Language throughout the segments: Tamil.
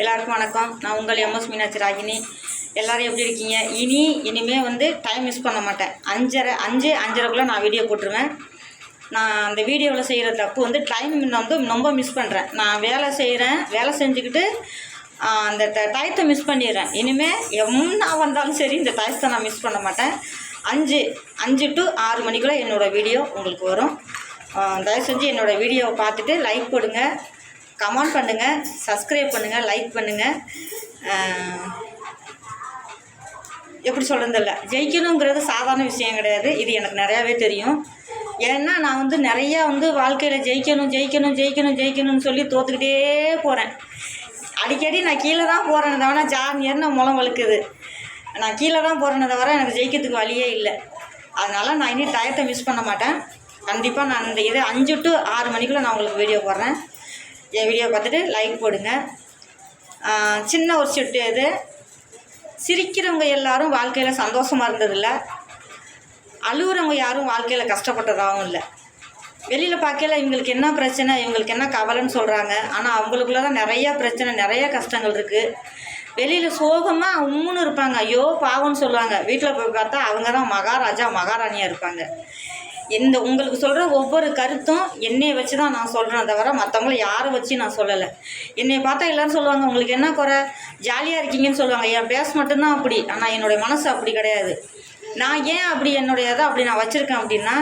எல்லாருக்கும் வணக்கம். நான் உங்கள் எம்எஸ் மீனாட்சி ராகினி. எல்லோரும் எப்படி இருக்கீங்க? இனி இனிமேல் வந்து டைம் மிஸ் பண்ண மாட்டேன். அஞ்சரை அஞ்சு அஞ்சரைக்குள்ளே நான் வீடியோ போட்டுருவேன். நான் அந்த வீடியோவில் செய்கிற தப்பு வந்து டைம் வந்து ரொம்ப மிஸ் பண்ணுறேன் நான் வேலை செய்கிறேன் வேலை செஞ்சுக்கிட்டு அந்த ட டயத்தை மிஸ் பண்ணிடுறேன். இனிமேல் என்ன வந்தாலும் சரி இந்த டயத்தை நான் மிஸ் பண்ண மாட்டேன். அஞ்சு அஞ்சு டு ஆறு மணிக்குள்ளே என்னோடய வீடியோ உங்களுக்கு வரும். தயவு செஞ்சு என்னோடய வீடியோவை பார்த்துட்டு லைக் போடுங்க. கமெண்ட் பண்ணுங்கள் சப்ஸ்கிரைப் பண்ணுங்கள் லைக் பண்ணுங்கள் எப்படி சொல்கிறதில்ல ஜெயிக்கணுங்கிறது சாதாரண விஷயம் கிடையாது. இது எனக்கு நிறையாவே தெரியும். ஏன்னா நான் வந்து நிறையா வந்து வாழ்க்கையில் ஜெயிக்கணும் ஜெயிக்கணும் ஜெயிக்கணும் ஜெயிக்கணும்னு சொல்லி தோற்றுக்கிட்டே போகிறேன் அடிக்கடி நான் கீழே தான் போகிறேன் தவிர ஜாமியர்னு முளம் வழுக்குது. நான் கீழே தான் போகிறேன் தவிர எனக்கு ஜெயிக்கிறதுக்கு வழியே இல்லை. அதனால் நான் இனி டயத்தை மிஸ் பண்ண மாட்டேன். கண்டிப்பாக நான் இந்த இது அஞ்சு டு ஆறு மணிக்குள்ளே நான் உங்களுக்கு வீடியோ போடுறேன். என் வீடியோ பார்த்துட்டு லைக் போடுங்க. சின்ன ஒரு சிட்டு இது. சிரிக்கிறவங்க எல்லாரும் வாழ்க்கையில் சந்தோஷமாக இருந்ததில்ல. அழுகுறவங்க யாரும் வாழ்க்கையில் கஷ்டப்பட்டதாகவும் இல்லை. வெளியில் பார்க்கல இவங்களுக்கு என்ன பிரச்சனை இவங்களுக்கு என்ன கவலைன்னு சொல்கிறாங்க ஆனால் அவங்களுக்குள்ள தான் நிறையா பிரச்சனை நிறைய கஷ்டங்கள் இருக்குது வெளியில் சோகமாக உம்முன்னு இருப்பாங்க. ஐயோ பாவம்னு சொல்லுவாங்க. வீட்டில் போய் பார்த்தா அவங்க தான் மகாராஜா மகாராணியாக இருப்பாங்க. இந்த உங்களுக்கு சொல்கிற ஒவ்வொரு கருத்தும் என்னையை வச்சு தான் நான் சொல்கிறேன் தவிர மற்றவங்கள யாரை வச்சு நான் சொல்லலை. என்னை பார்த்தா எல்லோரும் சொல்லுவாங்க உங்களுக்கு என்ன குறை? ஜாலியாக இருக்கீங்கன்னு சொல்லுவாங்க. என் பேஸ் மட்டும்தான் அப்படி. ஆனால் என்னுடைய மனசு அப்படி கிடையாது. நான் ஏன் அப்படி என்னுடைய இதை அப்படி நான் வச்சுருக்கேன் அப்படின்னா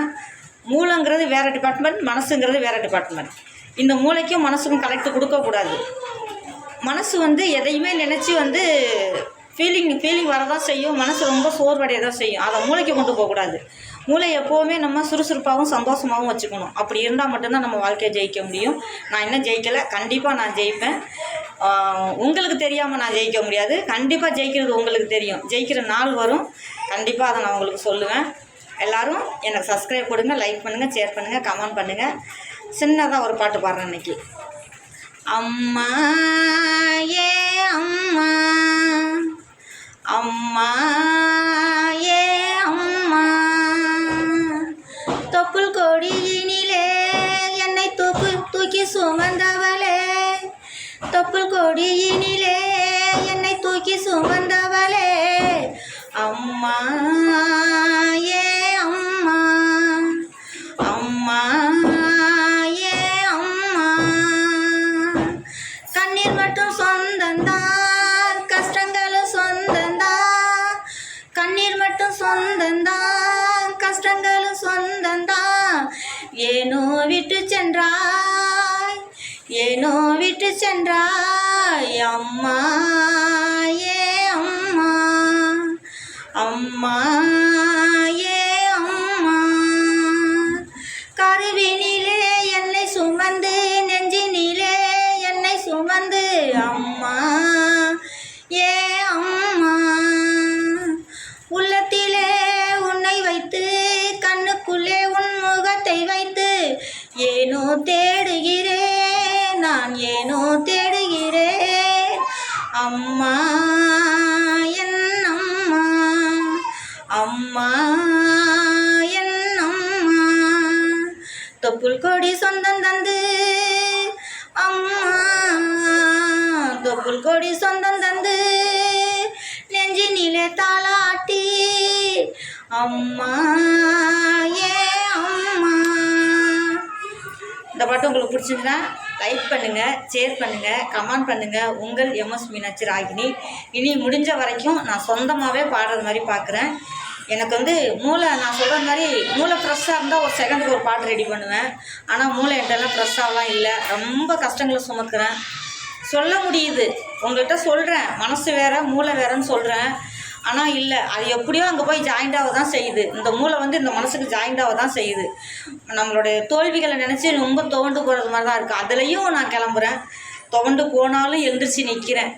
மூளைங்கிறது வேறு டிபார்ட்மெண்ட் மனசுங்கிறது வேறு டிபார்ட்மெண்ட் இந்த மூளைக்கும் மனசுக்கும் கலெக்ட் கொடுக்கக்கூடாது. மனசு வந்து எதையுமே நினச்சி வந்து ஃபீலிங் ஃபீலிங் வரதான் செய்யும் மனசு ரொம்ப சோர்வடைய தான் செய்யும். அதை மூளைக்கு கொண்டு போகக்கூடாது. மூளை எப்போவுமே நம்ம சுறுசுறுப்பாகவும் சந்தோஷமாகவும் வச்சுக்கணும். அப்படி இருந்தால் மட்டும்தான் நம்ம வாழ்க்கையை ஜெயிக்க முடியும். நான் இன்னும் ஜெயிக்கலை. கண்டிப்பாக நான் ஜெயிப்பேன். உங்களுக்கு தெரியாமல் நான் ஜெயிக்க முடியாது. கண்டிப்பாக ஜெயிக்கிறது உங்களுக்கு தெரியும். ஜெயிக்கிற நாள் வரும். கண்டிப்பாக அதை நான் உங்களுக்கு சொல்லுவேன். எல்லாரும் எனக்கு சப்ஸ்கிரைப் கொடுங்க லைக் பண்ணுங்கள் ஷேர் பண்ணுங்கள் கமெண்ட் பண்ணுங்கள் சின்னதாக ஒரு பாட்டு பாடுறேன் இன்னைக்கு. அம்மா ஏ அம்மா. தூக்கி சுமந்தவளே தொப்புள் கொடியினிலே என்னை தூக்கி சுமந்தவளே. அம்மா ஏ அம்மா அம்மா ஏ அம்மா. கண்ணீர் மட்டும் சொந்தந்தான் கஷ்டங்களும் சொந்தந்தான் கண்ணீர் மட்டும் சொந்தந்தான் கஷ்டங்களும் சொந்தந்தான் ஏனோ விட்டு சென்றாய் ஏனோ விட்டு சென்றாய் அம்மா ஏ அம்மா. அம்மா ஏ அம்மா. கருவினிலே என்னை சுமந்து நெஞ்சினிலே என்னை சுமந்து அம்மா ஏ அம்மா. உள்ளத்திலே உன்னை வைத்து கண்ணுக்குள்ளே உன் முகத்தை வைத்து ஏனோ தேடுகிறேன். நான் ஏனோ தேடுகிறேன். அம்மா என் அம்மா அம்மா என் அம்மா. தொப்புள் கொடி சொந்தம் தந்து அம்மா. தொப்புள் கொடி சொந்தம் தந்து நெஞ்சினிலே தாளாட்டி அம்மா. பாட்டு உங்களுக்கு பிடிச்சிருந்தா லைக் பண்ணுங்கள் ஷேர் பண்ணுங்கள் கமெண்ட் பண்ணுங்கள் உங்கள் எம்எஸ் மீனாட்சி ராகினி. இனி முடிஞ்ச வரைக்கும் நான் சொந்தமாகவே பாடுறது மாதிரி பார்க்குறேன் எனக்கு வந்து மூளை நான் சொல்கிற மாதிரி மூளை ஃப்ரெஷ்ஷாக இருந்தால் ஒரு செகண்டுக்கு ஒரு பாட்டு ரெடி பண்ணுவேன். ஆனால் மூளை என்கிட்டலாம் ஃப்ரெஷ்ஷாகலாம் இல்லை. ரொம்ப கஷ்டங்களை சுமக்கிறேன். சொல்ல முடியுது. உங்கள்கிட்ட சொல்கிறேன் மனசு வேற மூளை வேறன்னு சொல்கிறேன் ஆனால் இல்லை. அது எப்படியோ அங்கே போய் ஜாயிண்டாக தான் செய்யுது. இந்த மூளை வந்து இந்த மனசுக்கு ஜாயிண்டாக தான் செய்யுது. நம்மளுடைய தோல்விகளை நினச்சி ரொம்ப துவண்டு போகிறது மாதிரி தான் இருக்குது அதுலேயும் நான் கிளம்புறேன். துவண்டு போனாலும் எழுந்திரிச்சு நிற்கிறேன்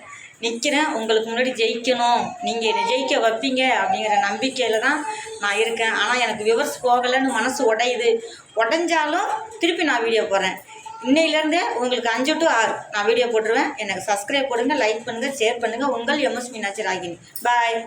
நிற்கிறேன் உங்களுக்கு முன்னாடி ஜெயிக்கணும். நீங்கள் என்னை ஜெயிக்க வைப்பீங்க அப்படிங்கிற நம்பிக்கையில் தான் நான் இருக்கேன். ஆனால் எனக்கு விவர்ஸ் போகலைன்னு மனசு உடையுது. உடஞ்சாலும் திருப்பி நான் வீடியோ போகிறேன் இன்னையிலேருந்து உங்களுக்கு அஞ்சு டு ஆறு நான் வீடியோ போட்டுருவேன். எனக்கு சப்ஸ்கிரைப் போடுங்க லைக் பண்ணுங்கள் ஷேர் பண்ணுங்கள் உங்கள் எம்எஸ் மீனாட்சி ராகினி. பாய்